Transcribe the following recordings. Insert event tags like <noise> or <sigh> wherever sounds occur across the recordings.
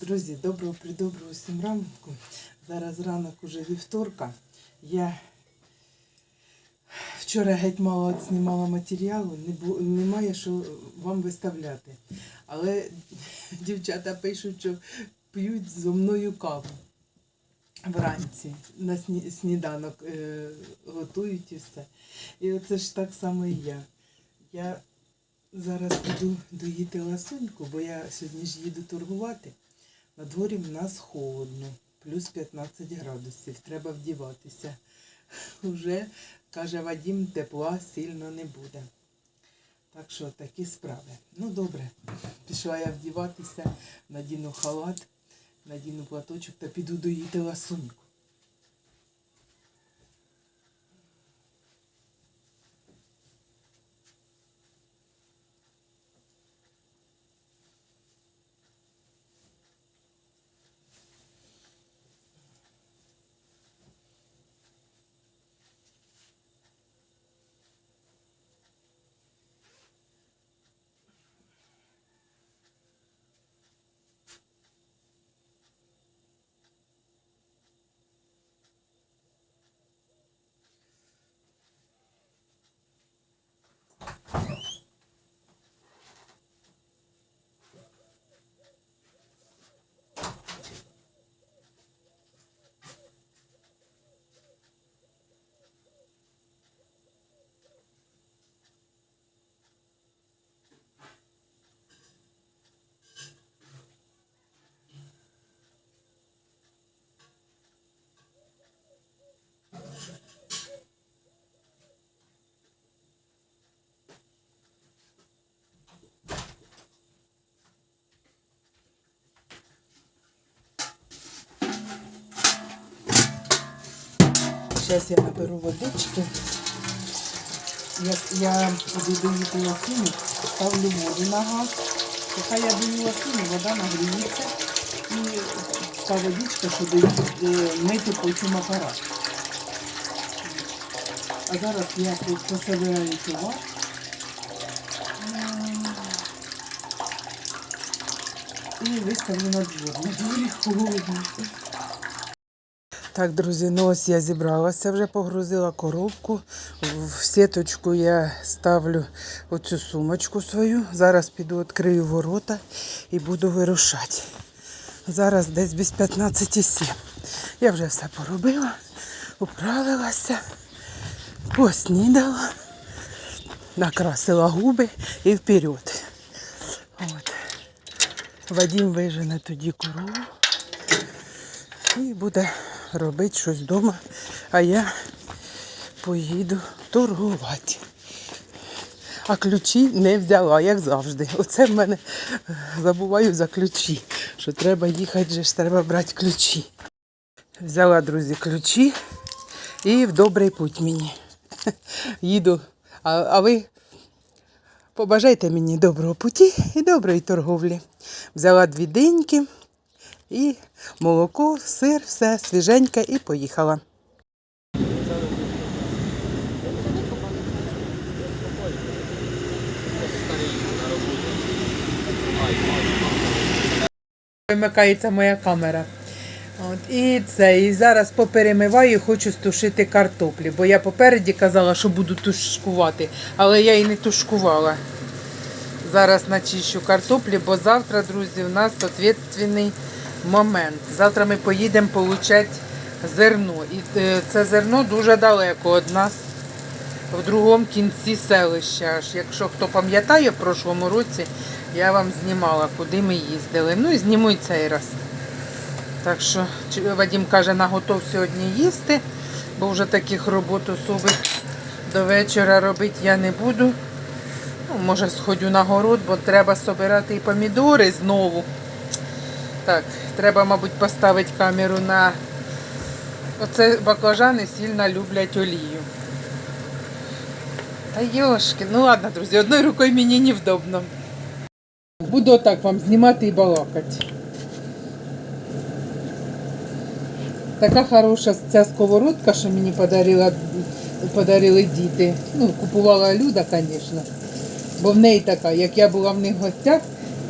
Друзі, доброго придоброго всім ранку. Зараз ранок уже вівторка. Я вчора геть мало знімала матеріалу, немає що вам виставляти. Але дівчата пишуть, що п'ють зо мною каву вранці на сні- сніданок е, готують і все. І оце ж так само і я. Я зараз піду доїти ласуньку, бо я сьогодні ж їду торгувати. На дворі в нас холодно, плюс 15 градусів, треба вдіватися. <laughs> Уже, каже Вадім, тепла сильно не буде. Так що такі справи. Ну добре, пішла я вдіватися, надіну халат, надіну платочок та піду доїти ласуньку. Зараз я наберу водички. Я, я доїти ласину, ставлю воду на газ. Поки я даю ласину, вода нагріється і та водичка, що дають е, мити потім апарат. А зараз я тут пособираю товар. І виставлю на двор. На дворі холодно. Так, друзі, ну ось я зібралася, вже погрузила коробку. В сіточку я ставлю оцю сумочку свою. Зараз піду відкрию ворота і буду вирушати. Зараз десь без 15,7. Я вже все поробила, управилася, поснідала, накрасила губи і вперед. От. Вадим вижене тоді корову і буде робити щось вдома, а я поїду торгувати. А ключі не взяла, як завжди. Оце в мене забуваю за ключі, що треба їхати, же ж треба брати ключі. Взяла, друзі, ключі і в добрий путь мені. <laughs> Їду. А, а ви побажайте мені доброго путі і доброї торговлі. Взяла дві диньки і молоко, сир, все свіженьке і поїхала. Вимикається моя камера. От, і це, і зараз поперемиваю, хочу стушити картоплі, бо я попереді казала, що буду тушкувати, але я і не тушкувала. Зараз начищу картоплі, бо завтра, друзі, у нас відповідальний момент. Завтра ми поїдемо отримати зерно. І е, це зерно дуже далеко від нас, в другому кінці селища. Аж якщо хто пам'ятає, в прошлому році я вам знімала, куди ми їздили. Ну і зніму і цей раз. Так що Вадим каже, наготов сьогодні їсти, бо вже таких робот особих до вечора робити я не буду. Ну, може, сходю на город, бо треба собирати і помідори знову. Так, треба, мабуть, поставити камеру на. Оце баклажани сильно люблять олію. Та йошки, ну ладно, друзі, одною рукою мені невдобно. Буду отак вам знімати і балакати. Така хороша ця сковородка, що мені подарила, подарили діти. Ну, купувала Люда, звісно. Бо в неї така, як я була в них в гостях,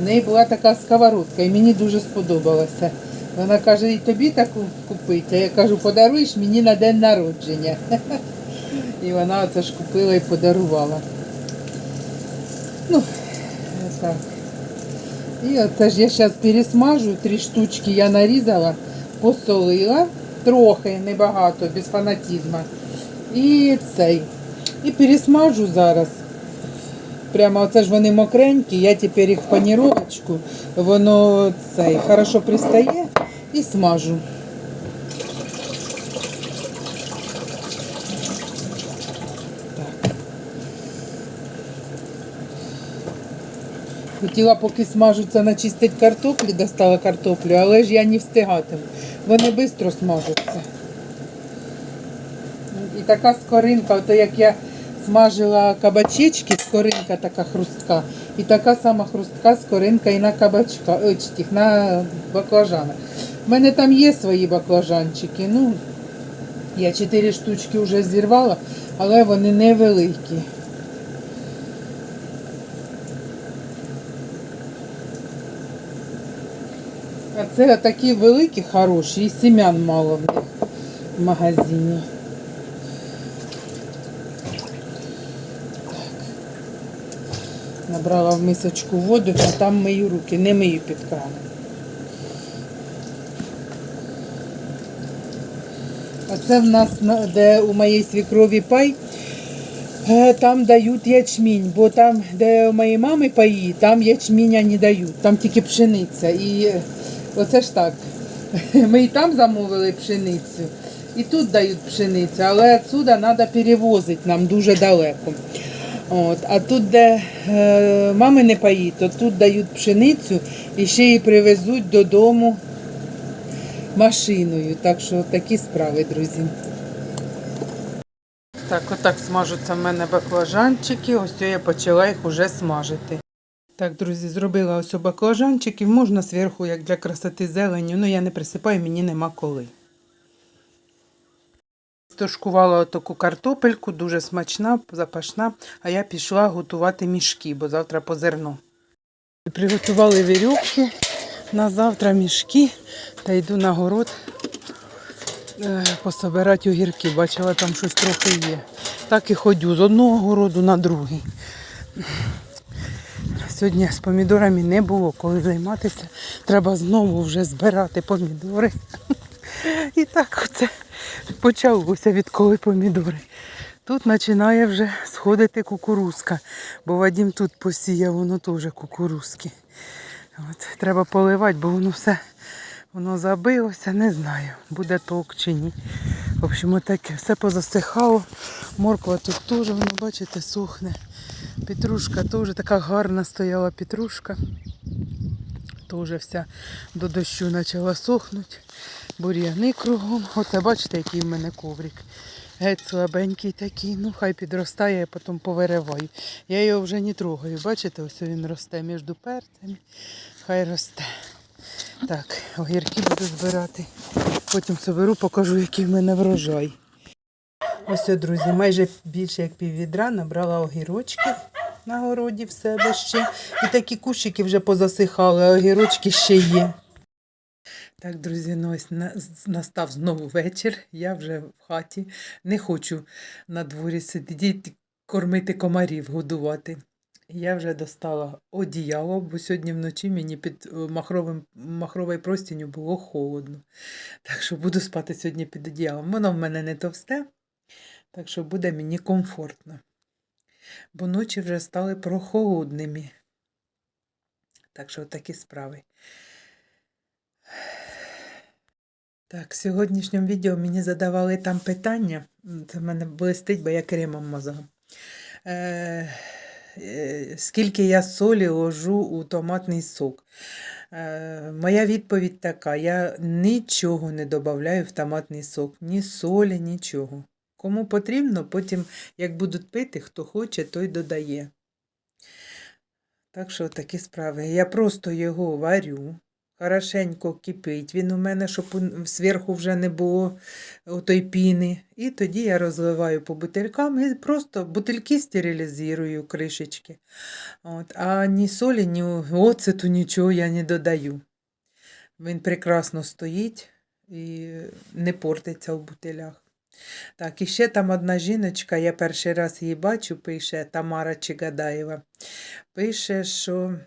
В неї була така сковородка, і мені дуже сподобалося. Вона каже, і тобі таку купити. А я кажу, подаруєш мені на день народження. <laughs> І вона оце ж купила і подарувала. Ну, так. І оце ж я зараз пересмажу, три штучки я нарізала, посолила, трохи, небагато, без фанатізму. І цей. І пересмажу зараз. Прямо оце ж вони мокренькі, я тепер їх в паніровочку, воно цей хорошо пристає і смажу. Хотіла, поки смажуться, начистити картоплі, достала картоплю, але ж я не встигатиму. Вони швидко смажуться. І така скоринка, то як я смажила кабачечки, скоринка така хрустка. І така сама хрустка скоринка і на кабачка, ой, на баклажанах. У мене там є свої баклажанчики. Ну, я чотири штучки вже зірвала, але вони невеликі. А це такі великі, хороші, і семян мало в них в магазині. Набрала в мисочку воду, а там мию руки, не мию під краном. А це в нас, де у моєї свікрові пай, е, там дають ячмінь, бо там, де у моєї мами паї, там ячміня не дають, там тільки пшениця. І е, оце ж так. <laughs> Ми і там замовили пшеницю, і тут дають пшеницю, але відсюди треба перевозити нам дуже далеко. От, а тут, де е, мами не паї, то тут дають пшеницю і ще її привезуть додому машиною. Так що такі справи, друзі. Так, отак смажуться в мене баклажанчики. Ось я почала їх уже смажити. Так, друзі, зробила ось баклажанчиків. Можна зверху, як для красоти зеленю, ну я не присипаю, мені нема коли. Стошкувала таку картопельку, дуже смачна, запашна, а я пішла готувати мішки, бо завтра по зерно. Приготували вірьовки на завтра мішки та йду на город е, пособирати огірки. Бачила, там щось трохи є. Так і ходю з одного городу на другий. Сьогодні з помідорами не було коли займатися. Треба знову вже збирати помідори. І так оце почалося відколи помідори. Тут починає вже сходити кукурузка, бо Вадім тут посіяв, воно теж кукурузки. От, треба поливати, бо воно все воно забилося, не знаю, буде ток чи ні. В общем, отаке все позасихало. Морква тут теж, воно, бачите, сохне. Петрушка теж така гарна стояла петрушка. Теж вся до дощу почала сохнути. Бур'яни кругом. Оце бачите, який в мене коврик. Геть слабенький такий, ну хай підростає, я потім повириваю. Я його вже не трогаю. Бачите, ось він росте між перцями. Хай росте. Так, огірки буду збирати. Потім соберу, покажу, який в мене врожай. Ось, друзі, майже більше як піввідра набрала огірочків на городі в себе ще. І такі кущики вже позасихали, а огірочки ще є. Так, друзі, ну ось настав знову вечір. Я вже в хаті. Не хочу на дворі сидіти, кормити комарів, годувати. Я вже достала одіяло, бо сьогодні вночі мені під е, махровим, махровою простінню було холодно. Так що буду спати сьогодні під одіялом. Воно в мене не товсте, так що буде мені комфортно. Бо ночі вже стали прохолодними. Так що такі справи. Так, в сьогоднішньому відео мені задавали там питання. Це в мене блистить, бо я кремом мазала. Е, е, скільки я солі ложу у томатний сок? Е, моя відповідь така: я нічого не додаю в томатний сок, ні солі, нічого. Кому потрібно, потім, як будуть пити, хто хоче, той додає. Так що такі справи. Я просто його варю, хорошенько кипить. Він у мене, щоб зверху вже не було отої піни. І тоді я розливаю по бутилькам і просто бутильки стерилізую, кришечки. От. А ні солі, ні оцету, нічого я не додаю. Він прекрасно стоїть і не портиться в бутилях. Так, і ще там одна жіночка, я перший раз її бачу, пише Тамара Чигадаєва. Пише, що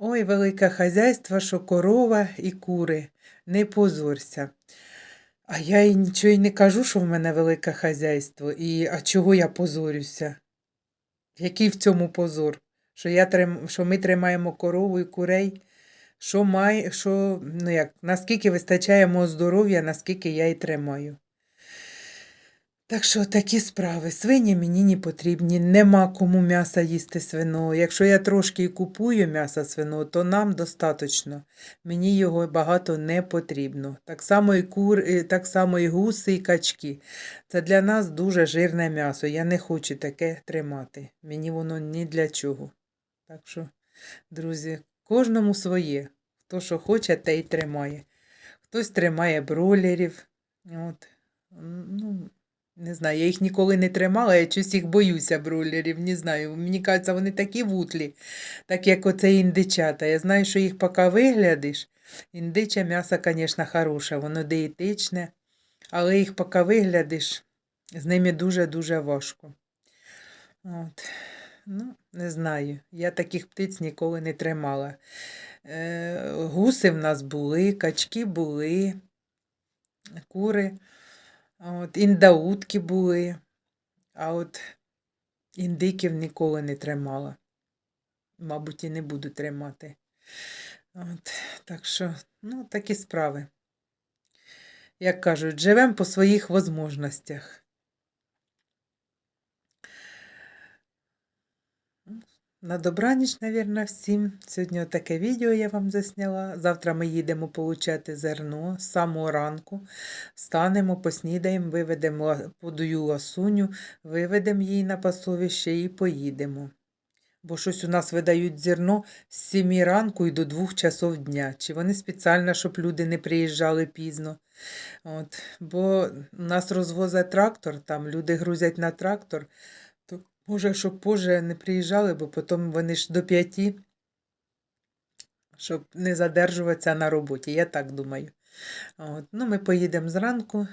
ой, велике хазяйство, що корова і кури, не позорся. А я їй нічого й не кажу, що в мене велике хазяйство. І, а чого я позорюся? Який в цьому позор? Що, я трим, що ми тримаємо корову і курей? Що має, що, ну як, наскільки вистачає мого здоров'я, наскільки я і тримаю. Так що такі справи. Свині мені не потрібні, нема кому м'яса їсти свиного. Якщо я трошки і купую м'яса свиного, то нам достатньо. Мені його багато не потрібно. Так само і кур, так само і гуси, і качки. Це для нас дуже жирне м'ясо. Я не хочу таке тримати. Мені воно ні для чого. Так що, друзі, кожному своє. Хто що хоче, те й тримає. Хтось тримає бройлерів. От. Ну, не знаю, я їх ніколи не тримала, я щось їх боюся бройлерів, не знаю. Мені кажеться, вони такі вутлі, так як оце індичата. Я знаю, що їх поки виглядиш. Індиче м'ясо, звісно, хороше, воно дієтичне, але їх поки виглядиш, з ними дуже-дуже важко. От. Ну, не знаю. Я таких птиць ніколи не тримала. Е, гуси в нас були, качки були, кури. От, індаутки були, а от індиків ніколи не тримала. Мабуть, і не буду тримати. От, так що, ну, такі справи. Як кажуть, живемо по своїх возможностях. На добраніч, мабуть, всім. Сьогодні таке відео я вам засняла. Завтра ми їдемо получати зерно з самого ранку. Станемо, поснідаємо, виведемо, подую ласуню, виведемо її на пасовище і поїдемо. Бо щось у нас видають зерно з 7 ранку і до 2 часов дня. Чи вони спеціально, щоб люди не приїжджали пізно. От. Бо у нас розвозить трактор, там люди грузять на трактор. Може, щоб позже не приїжджали, бо потім вони ж до п'яті, щоб не задержуватися на роботі. Я так думаю. От. Ну, ми поїдемо зранку,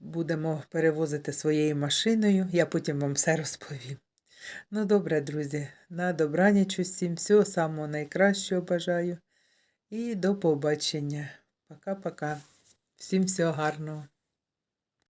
будемо перевозити своєю машиною, я потім вам все розповім. Ну, добре, друзі, на добраніч усім, всього самого найкращого бажаю і до побачення. Пока-пока. Всім всього гарного.